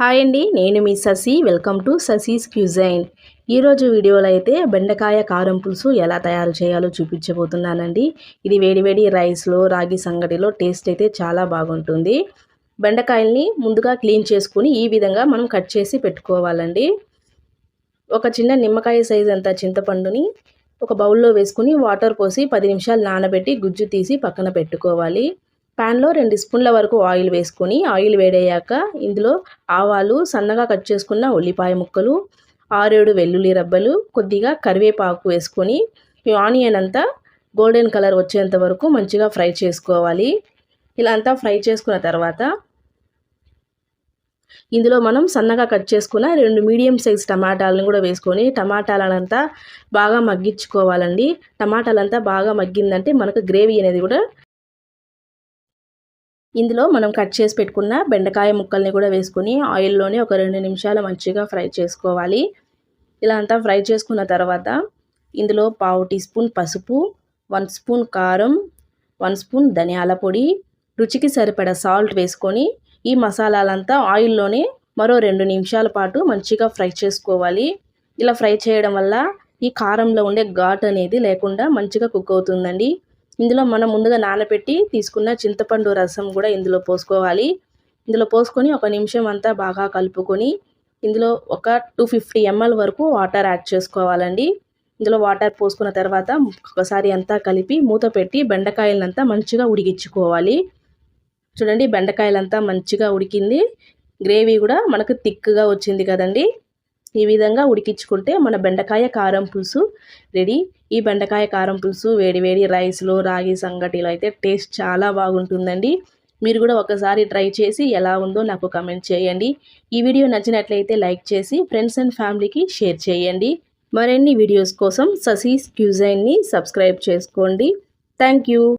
Hi అండి నేను మీ Sasi. Welcome to Sasi's cuisine. ఈరోజు వీడియోలో అయితే బెండకాయ కారం పులుసు ఎలా తయారు చేయాలో చూపించబోతున్నానండి. ఇది వేడివేడి రైస్లో రాగి సంగటిలో టేస్ట్ అయితే చాలా బాగుంటుంది. బెండకాయల్ని ముందుగా క్లీన్ చేసుకుని ఈ విధంగా మనం కట్ చేసి పెట్టుకోవాలండి. ఒక చిన్న నిమ్మకాయ సైజ్ అంత చింతపండుని ఒక బౌల్లో వేసుకుని వాటర్ పోసి పది నిమిషాలు నానబెట్టి గుజ్జు తీసి పక్కన పెట్టుకోవాలి. ప్యాన్లో రెండు స్పూన్ల వరకు ఆయిల్ వేసుకొని ఆయిల్ వేడయ్యాక ఇందులో ఆవాలు సన్నగా కట్ చేసుకున్న ఉల్లిపాయ ముక్కలు ఆరేడు వెల్లుల్లి రబ్బలు కొద్దిగా కరివేపాకు వేసుకొని ఈ ఆనియన్ అంతా గోల్డెన్ కలర్ వచ్చేంత వరకు మంచిగా ఫ్రై చేసుకోవాలి. ఇలా అంతా ఫ్రై చేసుకున్న తర్వాత ఇందులో మనం సన్నగా కట్ చేసుకున్న రెండు మీడియం సైజ్ టమాటాలను కూడా వేసుకొని టమాటాలనంతా బాగా మగ్గించుకోవాలండి. టమాటాలంతా బాగా మగ్గిందంటే మనకు గ్రేవీ అనేది కూడా ఇందులో మనం కట్ చేసి పెట్టుకున్న బెండకాయ ముక్కల్ని కూడా వేసుకుని ఆయిల్లోనే ఒక రెండు నిమిషాలు మంచిగా ఫ్రై చేసుకోవాలి. ఇలా అంతా ఫ్రై చేసుకున్న తర్వాత ఇందులో పావు టీ స్పూన్ పసుపు వన్ స్పూన్ కారం వన్ స్పూన్ ధనియాల పొడి రుచికి సరిపడ సాల్ట్ వేసుకొని ఈ మసాలాలంతా ఆయిల్లోనే మరో రెండు నిమిషాల పాటు మంచిగా ఫ్రై చేసుకోవాలి. ఇలా ఫ్రై చేయడం వల్ల ఈ కారంలో ఉండే ఘాట్ అనేది లేకుండా మంచిగా కుక్ అవుతుందండి. ఇందులో మనం ముందుగా నానబెట్టి తీసుకున్న చింతపండు రసం కూడా ఇందులో పోసుకోవాలి. ఇందులో పోసుకొని ఒక నిమిషం అంతా బాగా కలుపుకొని ఇందులో ఒక టూ ఫిఫ్టీ ఎంఎల్ వరకు వాటర్ యాడ్ చేసుకోవాలండి. ఇందులో వాటర్ పోసుకున్న తర్వాత ఒకసారి అంతా కలిపి మూత పెట్టి బెండకాయలంతా మంచిగా ఉడికించుకోవాలి. చూడండి బెండకాయలంతా మంచిగా ఉడికింది. గ్రేవీ కూడా మనకు థిక్గా వచ్చింది కదండి. ఈ విధంగా ఉడికించుకుంటే మన బెండకాయ కారం పులుసు రెడీ. ఈ బెండకాయ కారం పులుసు వేడి వేడి రైస్లో రాగి సంగటిలో అయితే టేస్ట్ చాలా బాగుంటుందండి. మీరు కూడా ఒకసారి ట్రై చేసి ఎలా ఉందో నాకు కమెంట్ చేయండి. ఈ వీడియో నచ్చినట్లయితే లైక్ చేసి ఫ్రెండ్స్ అండ్ ఫ్యామిలీకి షేర్ చేయండి. మరిన్ని వీడియోస్ కోసం ససీస్ క్యూజైన్ని సబ్స్క్రైబ్ చేసుకోండి. Thank you